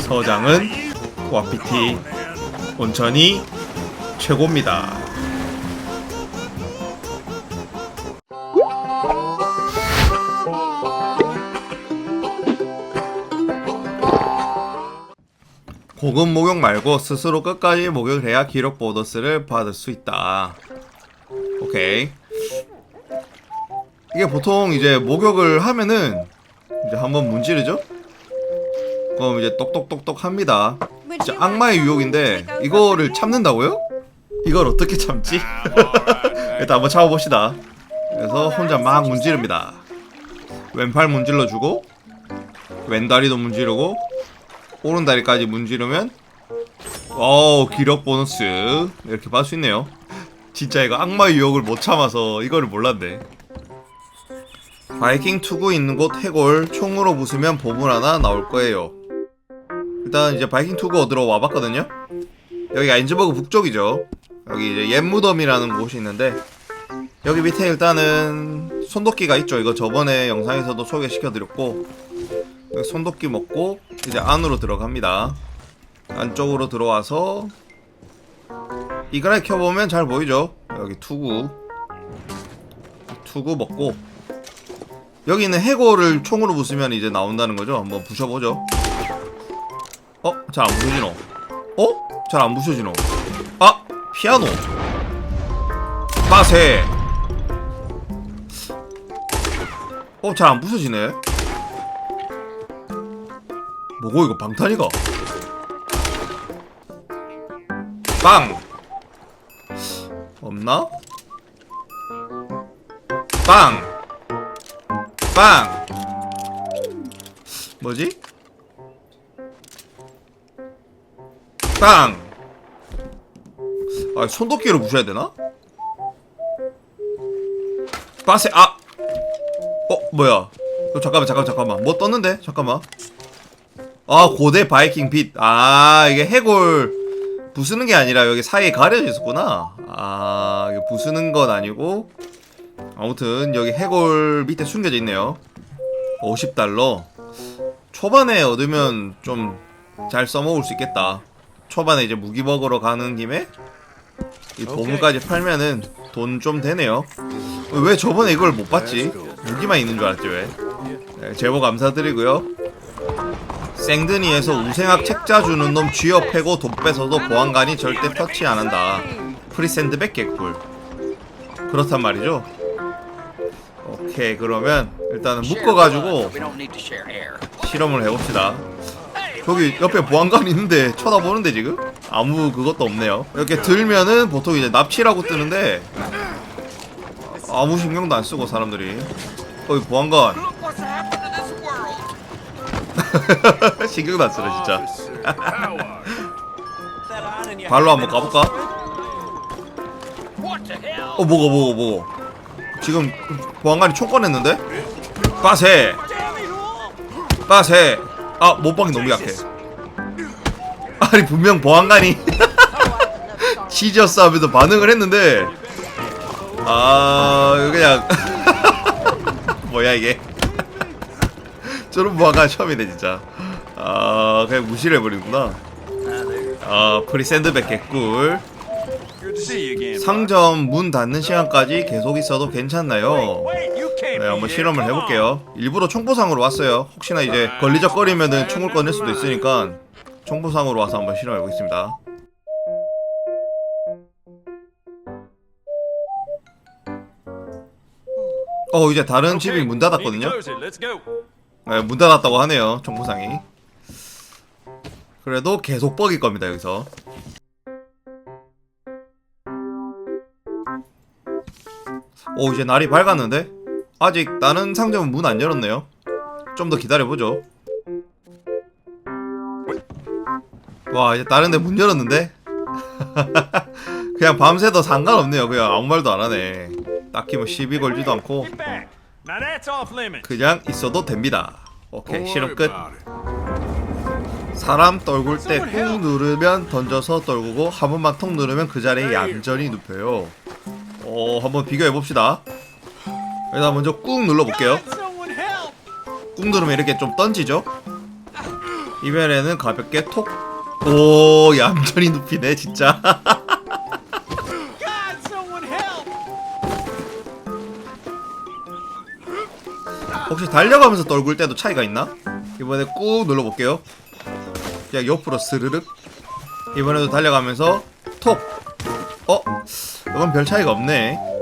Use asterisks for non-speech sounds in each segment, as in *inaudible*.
서장은 와피티 온천이 최고입니다. 고급 목욕 말고 스스로 끝까지 목욕을 해야 기록 보너스를 받을 수 있다. 오케이. 이게 보통 이제 목욕을 하면은 이제 한번 문지르죠? 그럼 이제 똑똑똑똑 합니다. 진짜 악마의 유혹인데 이거를 참는다고요? 이걸 어떻게 참지? 일단 한번 참아봅시다. 그래서 혼자 막 문지릅니다. 왼팔 문질러주고 왼다리도 문지르고 오른다리까지 문지르면 어우 기력 보너스 이렇게 받을 수 있네요. 진짜 이거 악마의 유혹을 못 참아서 이거를 몰랐네. 바이킹 투구 있는 곳 해골 총으로 부수면 보물 하나 나올 거예요. 일단 이제 바이킹 투구 얻으러 와봤거든요. 여기가 인즈버그 북쪽이죠. 여기 이제 옛 무덤이라는 곳이 있는데 여기 밑에 일단은 손도끼가 있죠. 이거 저번에 영상에서도 소개시켜드렸고 손도끼 먹고 이제 안으로 들어갑니다. 안쪽으로 들어와서 이거를 켜보면 잘 보이죠. 여기 투구 투구 먹고 여기 있는 해골을 총으로 부수면 이제 나온다는 거죠. 한번 부셔보죠. 어? 잘 안 부서지노. 어? 잘 안 부서지노. 아! 피아노. 빠세. 어? 잘 안 부서지네. 뭐고 이거 방탄이가? 빵! 없나? 빵! 빵! 뭐지? 빵! 아, 손도끼로 부셔야 되나? 빠세, 아! 어, 뭐야? 어, 잠깐만, 잠깐만, 잠깐만. 뭐 떴는데? 잠깐만. 아, 고대 바이킹 빛. 아, 이게 해골 부수는 게 아니라 여기 사이에 가려져 있었구나. 아, 이게 부수는 건 아니고. 아무튼 여기 해골 밑에 숨겨져 있네요. 50달러. 초반에 얻으면 좀 잘 써먹을 수 있겠다. 초반에 이제 무기 먹으러 가는 김에 이 보물까지 팔면은 돈 좀 되네요. 왜 저번에 이걸 못 봤지? 무기만 있는 줄 알았지 왜? 네, 제보 감사드리고요. 생드니에서 우생학 책자 주는 놈 쥐어 패고 돈 뺏어도 보안관이 절대 터치 안 한다. 프리샌드백 개꿀. 그렇단 말이죠. 오케이 그러면 일단은 묶어가지고. 실험을 해봅시다. 저기 옆에 보안관 있는데 쳐다보는데 지금? 아무 그것도 없네요. 이렇게 들면은 보통 이제 납치라고 뜨는데 아무 신경도 안 쓰고 사람들이 거기 보안관. *laughs* 신경도 안 쓰네 진짜. *laughs* 발로 한번 가볼까? 어 뭐고 뭐고 뭐고 지금 보안관이 총 꺼냈는데? 빠세! 빠세 아 못방이 너무 약해. 아니 분명 보안관이 *laughs* 치즈였어 하면서 반응을 했는데. 아 그냥. *laughs* 뭐야 이게. 저런 보안관 처음이네 진짜. 아 그냥 무시를 해버리는구나. 아 프리샌드백 개꿀. 상점 문 닫는 시간까지 계속 있어도 괜찮나요? 네, 한번 here. 실험을. 해볼게요. 일부러 총보상으로 왔어요. 혹시나 이제 걸리적거리면은 총을 꺼낼 수도 있으니까 총보상으로 와서 한번 실험해보겠습니다. 어 이제 다른 집이 문 닫았거든요. 네, 문 닫았다고 하네요. 총보상이. 그래도 계속 뻑일 겁니다 여기서. 오 이제 날이 밝았는데 아직 다른 상점은 문 안 열었네요. 좀 더 기다려 보죠. 와 이제 다른 데 문 열었는데 *laughs* 그냥 밤새도 상관없네요. 그냥 아무 말도 안 하네. 딱히 뭐 시비 걸지도 않고. 그냥 있어도 됩니다. 오케이 실험 끝. 사람 떨굴 때 꾹 누르면 던져서 떨구고 한 번만 톡 누르면 그 자리에 얌전히 눕혀요. 어 한번 비교해 봅시다. 일단 먼저 꾹 눌러 볼게요. Someone help! 꾹 누르면 이렇게 좀 던지죠? 이번에는 가볍게 톡. 오 얌전히 눕히네 진짜. 혹시 달려가면서 떨굴 때도 차이가 있나? 이번에 꾹 눌러볼게요. 그냥 옆으로 스르륵. 이번에도 달려가면서 톡. 어? 이건 별 차이가 없네.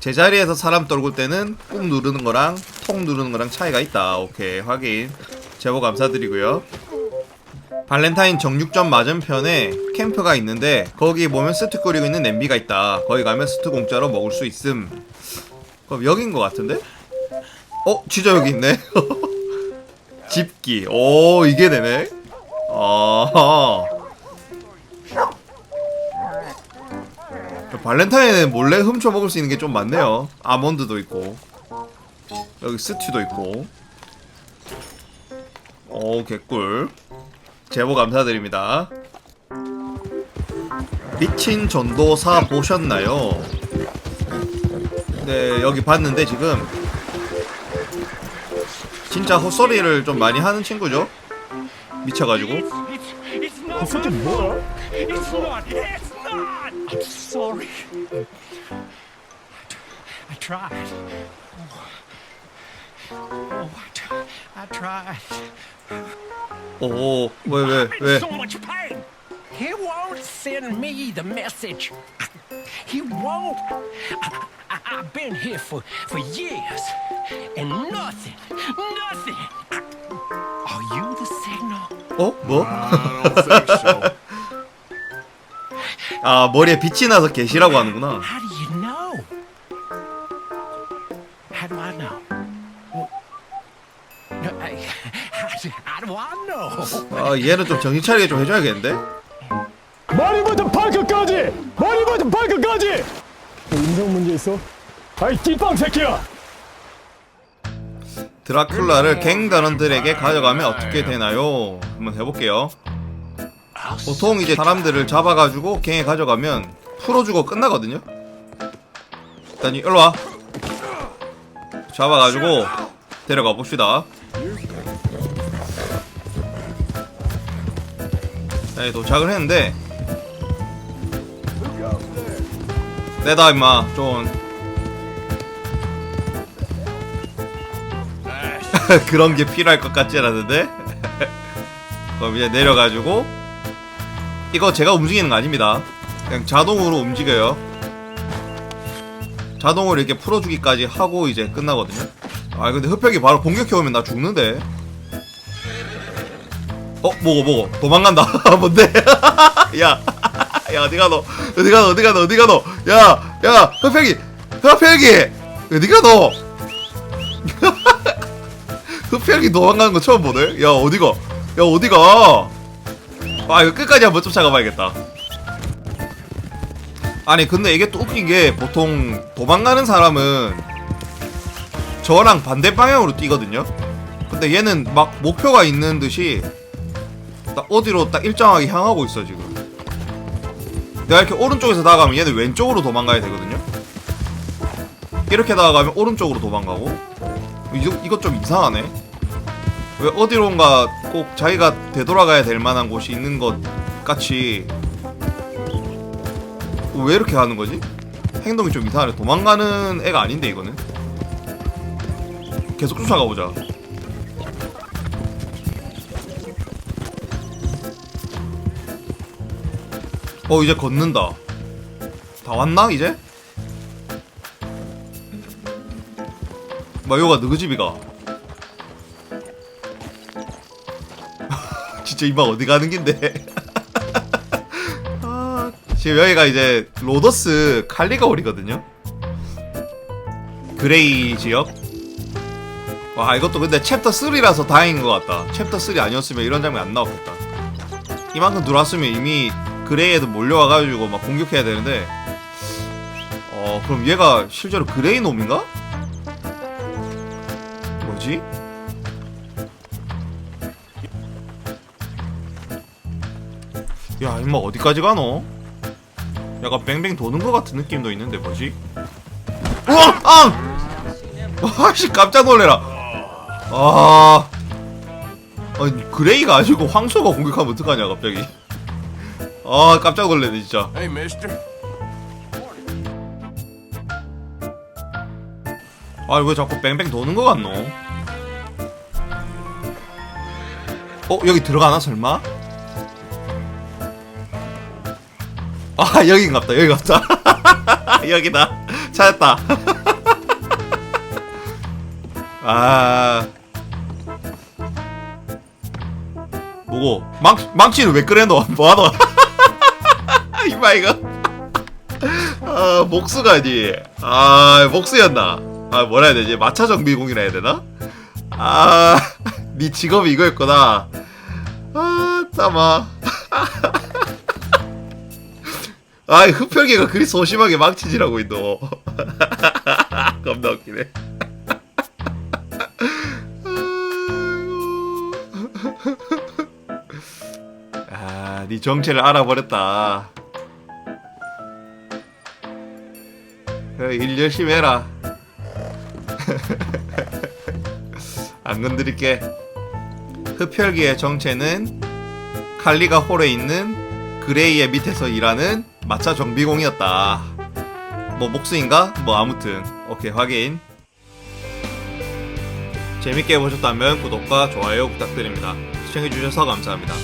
제자리에서 사람 떨굴 때는 꾹 누르는 거랑 톡 누르는 거랑 차이가 있다. 오케이 확인. 제보 감사드리고요. 발렌타인 정육점 맞은편에 캠프가 있는데 거기 보면 스튜 끓이고 있는 냄비가 있다. 거기 가면 스튜 공짜로 먹을 수 있음. 그럼 여긴 것 같은데? 어, 진짜 여기 있네. *laughs* 집기. 오, 이게 되네. 아. 발렌타인은 몰래 훔쳐 먹을 수 있는 게 좀 많네요. 아몬드도 있고. 여기 스튜도 있고. 오, 개꿀. 제보 감사드립니다. 미친 전도사 보셨나요? 네, 여기 봤는데 지금 진짜 헛소리를 좀 많이 하는 친구죠. 미쳐가지고. 헛소리 뭐야? sorry. I, tried. Oh, I, t- I tried. Oh, wait, wait, wait. I'm in so much pain. He won't send me the message. He won't. I, have been here for, for years, and nothing, nothing. Are you the signal? Oh, well. I don't think so. *laughs* 아, 머리에 빛이 나서 계시라고 하는구나. How do you know? How do I know? Well, no, I, how, *laughs* do, I know? 아, 얘는 좀 정신 차리게 좀 해줘야겠는데? 머리부터 발끝까지! 머리부터 발끝까지! 인성 문제 있어? 아이 띠빵 새끼야! 드라큘라를 갱 단원들에게 가져가면 어떻게 되나요? 한번 해볼게요. 보통 이제 사람들을 잡아가지고 갱에 가져가면 풀어주고 끝나거든요? 일단 일로 와. 잡아가지고 데려가 봅시다. 네, 도착을 했는데 내다 임마 좀 *laughs* 그런 게 필요할 것 같지 않았는데 *laughs* 그럼 이제 내려가지고 이거 제가 움직이는 거 아닙니다. 그냥 자동으로 움직여요. 자동으로 이렇게 풀어주기까지 하고 이제 끝나거든요. 아 근데 흡혈이 바로 공격해오면 나 죽는데. 어 뭐고 뭐고. 도망간다. *laughs* 뭔데? *laughs* 야, *laughs* 야 어디가 너? 어디가 너? 어디가 너? 어디가 너 야 야 흡혈이 흡혈이 어디가 너? 흡혈이 도망가는 거 처음 보네. 야 어디가? 야 어디가? 아 이거 끝까지 한번 쫓아가봐야겠다. 아니 근데 이게 또 웃긴 게 보통 도망가는 사람은 저랑 반대 방향으로 뛰거든요. 근데 얘는 막 목표가 있는 듯이 딱 어디로 딱 일정하게 향하고 있어 지금. 내가 이렇게 오른쪽에서 나가면 얘는 왼쪽으로 도망가야 되거든요. 이렇게 나가면 오른쪽으로 도망가고 이거, 이것 좀 이상하네. 왜 어디론가 꼭 자기가 되돌아가야 될 만한 곳이 있는 것 같이 왜 이렇게 하는 거지? 행동이 좀 이상하네. 도망가는 애가 아닌데 이거는. 계속 쫓아가 보자. 어 이제 걷는다. 다 왔나 이제? 마요가 너그 집이가? 진짜 이방 어디 가는 긴데? *laughs* 아, 지금 여기가 이제 로더스 칼리가올이거든요. 그레이 지역. 와 이것도 근데 챕터 3라서 다행인 것 같다. 챕터 3 아니었으면 이런 장면 안 나왔겠다. 이만큼 들어왔으면 이미 그레이에도 몰려와가지고 막 공격해야 되는데. 어 그럼 얘가 실제로 그레이 놈인가? 뭐지? 야 임마 어디까지 가노? 약간 뱅뱅 도는 것 같은 느낌도 있는데 뭐지? 우와! 앙! 와씨 깜짝 놀래라 아 아니 그레이가 아니고 황소가 공격하면 어떡하냐 갑자기 아 깜짝 놀랐네 진짜 Hey. 아니 왜 자꾸 뺑뺑 도는 거 같노 어 여기 들어가나 설마 아 여긴갑다 여기갑다. *laughs* 여기다. 찾았다. *laughs* 아. 뭐고? 망 망치는 왜 그래 너? *laughs* 뭐하노? 이봐 이거. 아 목수가니. 아 목수였나? 아 뭐라 해야 되지? 마차 정비공이라 해야 되나? 아네 직업이 이거였구나. 아 따마 아 흡혈귀가 그리 소심하게 망치질하고 있노 *laughs* 겁나 웃기네 아, 네 정체를 알아버렸다. 그래, 일 열심히 해라. *laughs* 안 건드릴게. 흡혈귀의 정체는 칼리가 홀에 있는 그레이의 밑에서 일하는 마차 정비공이었다. 뭐 목수인가? 뭐 아무튼 오케이 확인. 재밌게 보셨다면 구독과 좋아요 부탁드립니다. 시청해주셔서 감사합니다.